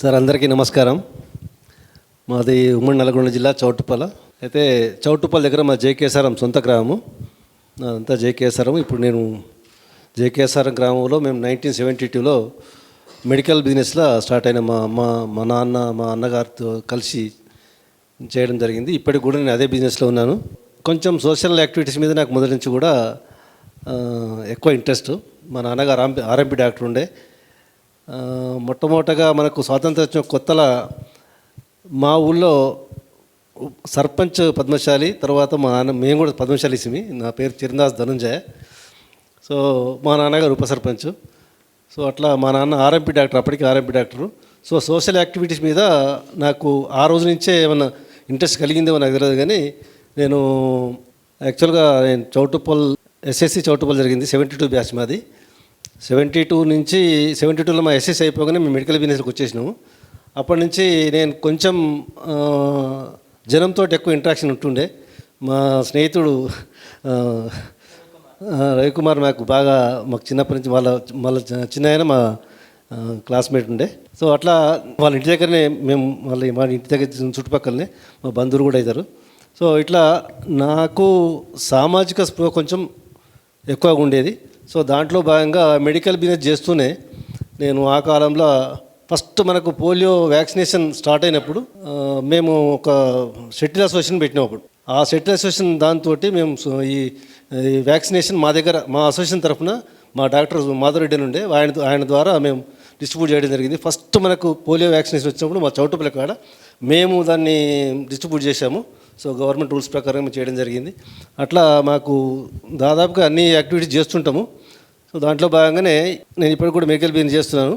Sir అందరికీ నమస్కారం. మాది ఉమ్మడి నల్గొండ జిల్లా చౌటుపల్ల అయితే చౌటుపల్ల దగ్గర మా జేకేసారం సొంత గ్రామము. అంతా జేకేసారం ఇప్పుడు నేను జేకేసారం గ్రామంలో మేము నైన్టీన్ సెవెంటీ టూలో మెడికల్ బిజినెస్లో స్టార్ట్ అయిన మా అమ్మ మా నాన్న మా అన్నగారితో కలిసి చేయడం జరిగింది. ఇప్పటికి కూడా నేను అదే బిజినెస్లో ఉన్నాను. కొంచెం సోషల్ యాక్టివిటీస్ మీద నాకు మొదటి నుంచి కూడా ఎక్కువ ఇంట్రెస్ట్. మా నాన్నగారు ఆర్ఎంపీ ఆర్ఎంపీ డాక్టర్ ఉండే. మొట్టమొదటగా మనకు స్వాతంత్రం వచ్చిన కొత్తల మా ఊళ్ళో సర్పంచ్ పద్మశాలి తర్వాత మా నాన్న మేము కూడా పద్మశాలి సిమి నా పేరు చిరందాస్ ధనుంజయ. సో మా నాన్నగారు ఉప సర్పంచ్. సో అట్లా మా నాన్న ఆర్ఎంపీ డాక్టర్ అప్పటికి RMP doctor. So social activities మీద నాకు ఆ రోజు నుంచే ఏమైనా ఇంట్రెస్ట్ కలిగిందేమో నాకు తెలియదు కానీ నేను యాక్చువల్గా నేను చౌటుపల్ ఎస్ఎస్సి చౌటుపల్ జరిగింది సెవెంటీ టూ బ్యాచ్ మాది. సెవెంటీ టూ నుంచి సెవెంటీ టూలో మా ఎస్ఎస్ అయిపోగానే మేము మెడికల్ బిజినెస్కి వచ్చేసినాము. అప్పటి నుంచి నేను కొంచెం జనంతో ఎక్కువ ఇంట్రాక్షన్ ఉంటుండే. మా స్నేహితుడు రవికుమార్ నాకు బాగా మాకు చిన్నప్పటి నుంచి వాళ్ళ వాళ్ళ చిన్న ఆయన మా క్లాస్మేట్ ఉండే. సో అట్లా వాళ్ళ ఇంటి దగ్గరనే మేము వాళ్ళ మా ఇంటి దగ్గర చుట్టుపక్కలనే మా బంధువులు కూడా అవుతారు సో ఇట్లా నాకు సామాజిక స్పృహ కొంచెం ఎక్కువగా ఉండేది. సో దాంట్లో భాగంగా మెడికల్ బిజినెస్ చేస్తూనే నేను ఆ కాలంలో ఫస్ట్ మనకు పోలియో వ్యాక్సినేషన్ స్టార్ట్ అయినప్పుడు మేము ఒక షెటిల్ అసోసియేషన్ పెట్టినప్పుడు ఆ షెటిల్ అసోసియేషన్ దాంతో మేము ఈ ఈ వ్యాక్సినేషన్ మా దగ్గర మా అసోసియేషన్ తరఫున మా డాక్టర్ మాధవరెడ్డి నుండే ఆయన ఆయన ద్వారా మేము డిస్ట్రిబ్యూట్ చేయడం జరిగింది. ఫస్ట్ మనకు పోలియో వ్యాక్సినేషన్ వచ్చినప్పుడు మా చౌటుపల్లి కాడ మేము దాన్ని డిస్ట్రిబ్యూట్ చేశాము. సో గవర్నమెంట్ రూల్స్ ప్రకారం చేయడం జరిగింది. అట్లా మాకు దాదాపుగా అన్ని యాక్టివిటీస్ చేస్తుంటాము. సో దాంట్లో భాగంగానే నేను ఇప్పటికి కూడా మెడికల్ బీన్ చేస్తున్నాను.